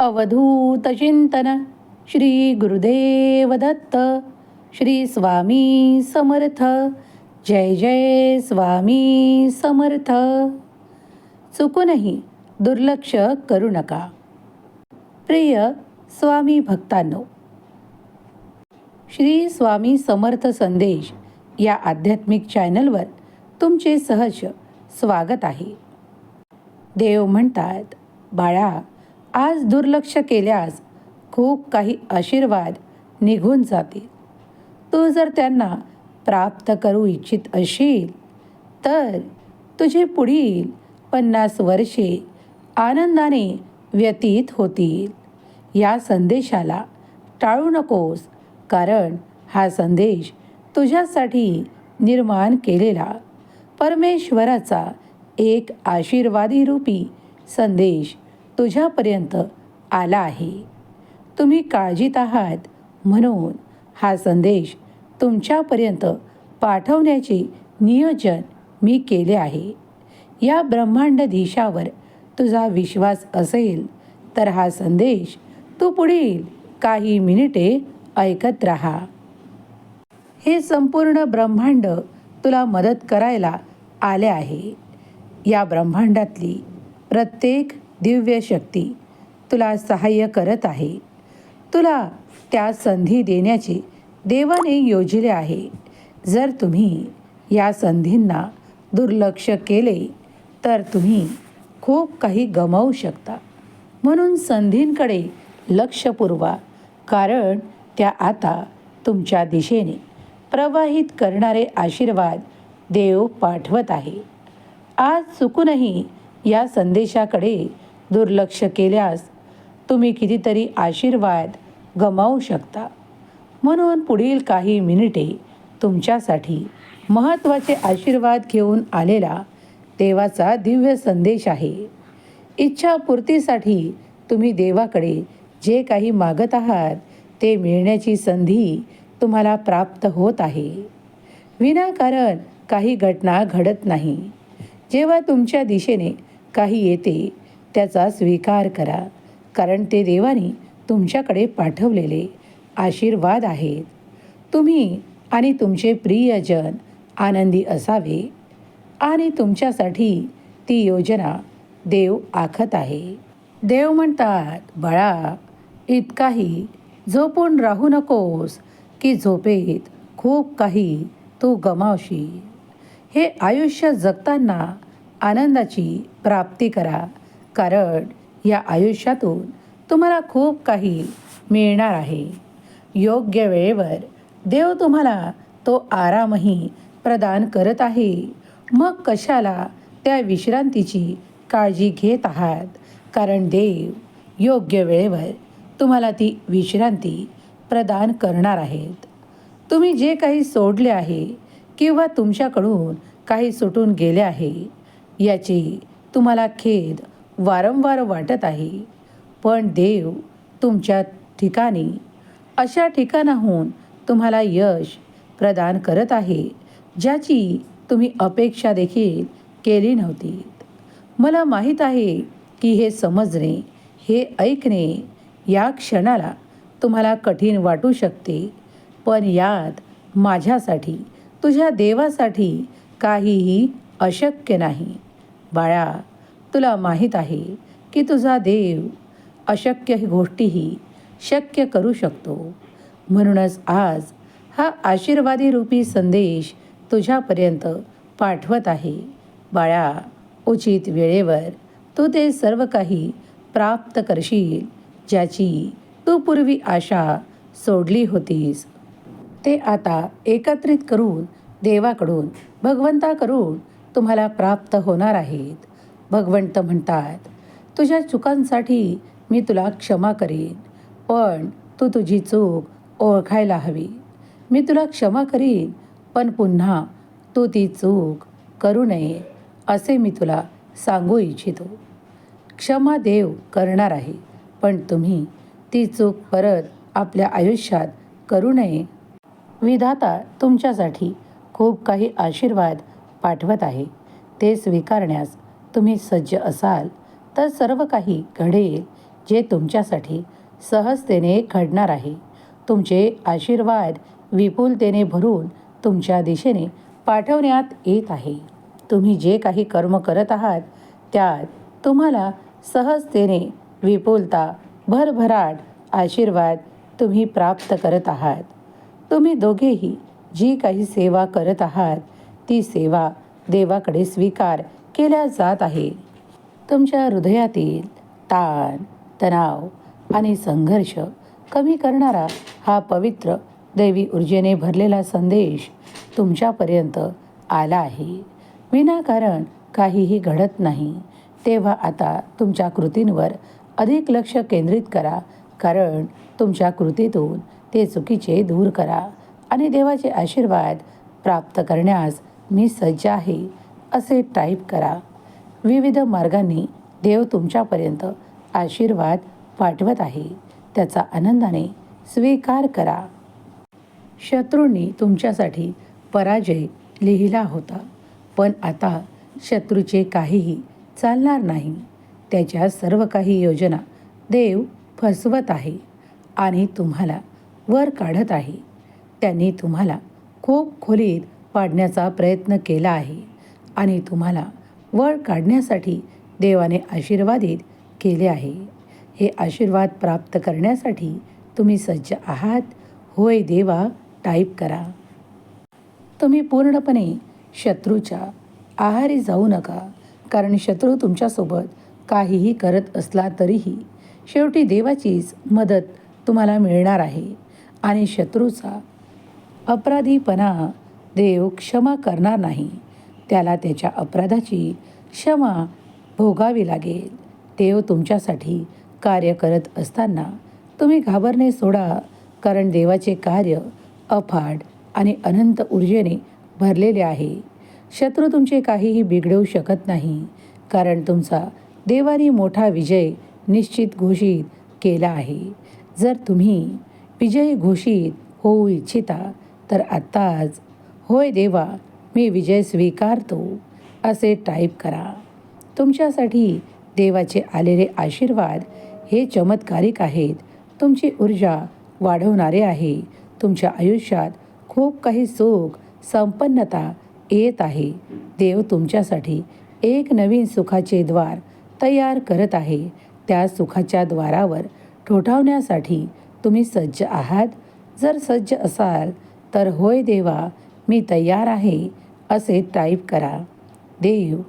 अवधूत चिंतन। श्री गुरुदेव दत्त। श्री स्वामी समर्थ। जय जय स्वामी समर्थ। चुकूनही दुर्लक्ष करू नका। प्रिय स्वामी भक्तांनो श्री स्वामी समर्थ संदेश या आध्यात्मिक चॅनलवर तुमचे सहज स्वागत आहे. देव म्हणतात बाळा आज दुर्लक्ष केल्यास खूप काही आशीर्वाद निघून जातील. तू जर त्यांना प्राप्त करू इच्छित असशील तर तुझे पुढील पन्नास वर्षे आनंदाने व्यतीत होतील. या संदेशाला टाळू नकोस कारण हा संदेश तुझ्यासाठी निर्माण केलेला परमेश्वराचा एक आशीर्वादी रूपी संदेश तुझ्यापर्यंत आला आहे. तुम्ही काळजीत आहात म्हणून हा संदेश तुमच्यापर्यंत पाठवण्याचे नियोजन मी केले आहे. या ब्रह्मांडधीशावर तुझा विश्वास असेल तर हा संदेश तू पुढील काही मिनिटे ऐकत राहा. हे संपूर्ण ब्रह्मांड तुला मदत करायला आले आहे. या ब्रह्मांडातली प्रत्येक दिव्य शक्ती तुला सहाय्य करत आहे. तुला त्या संधी देण्याचे देवाने योजले आहे. जर तुम्ही या संधींना दुर्लक्ष केले तर तुम्ही खूप काही गमावू शकता. म्हणून संधींकडे लक्ष पुरवा कारण त्या आता तुमच्या दिशेने प्रवाहित करणारे आशीर्वाद देव पाठवत आहे. आज चुकूनही या संदेशाकडे दुर्लक्ष केल्यास तुम्ही कितीतरी आशीर्वाद गमावू शकता. म्हणून पुढील काही मिनिटे तुमच्यासाठी महत्त्वाचे आशीर्वाद घेऊन आलेला देवाचा दिव्य संदेश आहे. इच्छापूर्तीसाठी तुम्ही देवाकडे जे काही मागत आहात ते मिळण्याची संधी तुम्हाला प्राप्त होत आहे. विनाकारण काही घटना घडत नाही. जेव्हा तुमच्या दिशेने काही येते त्याचा स्वीकार करा कारण ते देवाने तुमच्याकडे पाठवलेले आशीर्वाद आहेत. तुम्ही आणि तुमचे प्रियजन आनंदी असावे आणि तुमच्यासाठी ती योजना देव आखत आहे. देव म्हणतात बाळा इतकाही झोपून राहू नकोस की झोपेत खूप काही तू गमावशी हे आयुष्य जगताना आनंदाची प्राप्ती करा कारण या आयुष्यातून तुम्हाला खूप काही मिळणार आहे. योग्य वेळेवर देव तुम्हाला तो आरामही प्रदान करत आहे. मग कशाला त्या विश्रांतीची काळजी घेत आहात? कारण देव योग्य वेळेवर तुम्हाला ती विश्रांती प्रदान करणार आहेत. तुम्ही जे काही सोडले आहे किंवा तुमच्याकडून काही सुटून गेले आहे याची तुम्हाला खेद वारंवार वाटत आहे. पण देव तुमच्या ठिकाणी अशा ठिकाणाहून तुम्हाला यश प्रदान करत आहे ज्याची तुम्ही अपेक्षा देखील केली नव्हती. मला माहीत आहे की हे समजणे हे ऐकणे या क्षणाला तुम्हाला कठीण वाटू शकते पण यात माझ्यासाठी तुझ्या देवासाठी काहीही अशक्य नाही. बाळा तुला माहीत आहे की तुझा देव अशक्य गोष्टीही शक्य करू शकतो. म्हणूनच आज हा आशीर्वादी रूपी संदेश तुझ्यापर्यंत पाठवत आहे. बाळा उचित वेळेवर तू ते सर्व काही प्राप्त करशील ज्याची तू पूर्वी आशा सोडली होतीस. ते आता एकत्रित करून देवाकडून भगवंताकडून तुम्हाला प्राप्त होणार आहेत. भगवंत म्हणतात तुझ्या चुकांसाठी मी तुला क्षमा करीन पण तू तुझी चूक ओळखायला हवी. मी तुला क्षमा करीन पण पुन्हा तू ती चूक करू नये असे मी तुला सांगू इच्छितो. क्षमा देव करणार आहे पण तुम्ही ती चूक परत आपल्या आयुष्यात करू नये. विधाता तुमच्यासाठी खूप काही आशीर्वाद पाठवत आहे ते स्वीकारण्यास तुम्ही सज्ज असाल तर सर्व काही घडेल जे तुमच्यासाठी सहजतेने घडणार आहे. तुमचे आशीर्वाद विपुलतेने भरून तुमच्या दिशेने पाठवण्यात येत आहे. तुम्ही जे काही कर्म करत आहात त्यात तुम्हाला सहजतेने विपुलता भरभराट आशीर्वाद तुम्ही प्राप्त करत आहात. तुम्ही दोघेही जी काही सेवा करत आहात ती सेवा देवाकडे स्वीकार केल्या जात आहे. तुमच्या हृदयातील ताण तणाव आणि संघर्ष कमी करणारा हा पवित्र दैवी ऊर्जेने भरलेला संदेश तुमच्यापर्यंत आला आहे. विनाकारण काहीही घडत नाही. तेव्हा आता तुमच्या कृतींवर अधिक लक्ष केंद्रित करा. कारण तुमच्या कृतीतून ते चुकीचे दूर करा आणि देवाचे आशीर्वाद प्राप्त करण्यास मी सज्ज आहे. असे टाईप करा. विविध मार्गांनी देव तुमच्यापर्यंत आशीर्वाद पाठवत आहे. त्याचा आनंदाने स्वीकार करा. शत्रूंनी तुमच्यासाठी पराजय लिहिला होता. पण आता शत्रूचे काहीही चालणार नाही. त्याच्या सर्व काही योजना देव फसवत आहे आणि तुम्हाला वर काढत आहे. त्यांनी तुम्हाला खूप खोलीत पाडण्याचा प्रयत्न केला आहे. आणि तुम्हाला वळ काढण्यासाठी देवाने आशीर्वादित केले आहे. हे आशीर्वाद प्राप्त करण्यासाठी तुम्ही सज्ज आहात. होय देवा टाईप करा. तुम्ही पूर्णपणे शत्रूच्या आहारी जाऊ नका कारण शत्रू तुमच्यासोबत काहीही करत असला तरीही शेवटी देवाचीच मदत तुम्हाला मिळणार आहे आणि शत्रूचा अपराधीपणा देव क्षमा करणार नाही. त्याला त्याच्या अपराधाची क्षमा भोगावी लागेल. देव तुमच्यासाठी कार्य करत असताना तुम्ही घाबरणे सोडा कारण देवाचे कार्य अफाट आणि अनंत ऊर्जेने भरलेले आहे. शत्रू तुमचे काहीही बिघडवू शकत नाही कारण तुमचा देवाने मोठा विजय निश्चित घोषित केला आहे. जर तुम्ही विजय घोषित होऊ इच्छिता तर आत्ताच होय देवा मी विजय स्वीकारतो असे टाईप करा. तुमच्यासाठी देवाचे आलेले आशीर्वाद हे चमत्कारिक आहेत. तुमची ऊर्जा वाढवणारे आहे. तुमच्या आयुष्यात खूप काही सुख संपन्नता येत आहे. देव तुमच्यासाठी एक नवीन सुखाचे द्वार तयार करत आहे. त्या सुखाच्या द्वारावर ठोठावण्यासाठी तुम्ही सज्ज आहात. जर सज्ज असाल तर होय देवा मी तयार आहे असे टाईप करा. देव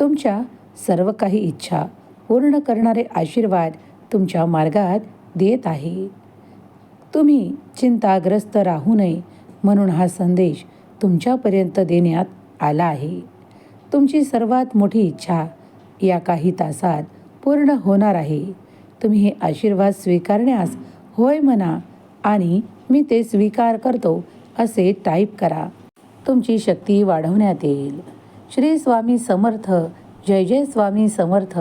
तुमच्या सर्व काही इच्छा पूर्ण करणारे आशीर्वाद तुमच्या मार्गात देत आहे. तुम्ही चिंताग्रस्त राहू नये म्हणून हा संदेश तुमच्यापर्यंत देण्यात आला आहे. तुमची सर्वात मोठी इच्छा या काही तासात पूर्ण होणार आहे. तुम्ही हे आशीर्वाद स्वीकारण्यास होय म्हणा आणि मी ते स्वीकार करतो असे टाईप करा. तुमची शक्ती वाढवण्यात येईल. श्री स्वामी समर्थ जय जय स्वामी समर्थ.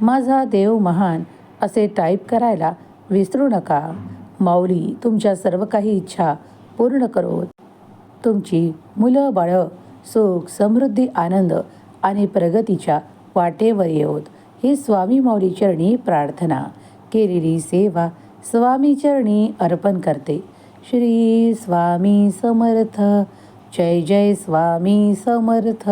माझा देव महान असे टाईप करायला विसरू नका. माऊली तुमच्या सर्व काही इच्छा पूर्ण करोत तुमची मुलं बाळं सुख समृद्धी आनंद आणि प्रगतीच्या वाटेवर येऊत. ही स्वामी माऊली चरणी प्रार्थना. केलेली सेवा स्वामी चरणी अर्पण करते. श्री स्वामी समर्थ. जय जय स्वामी समर्थ.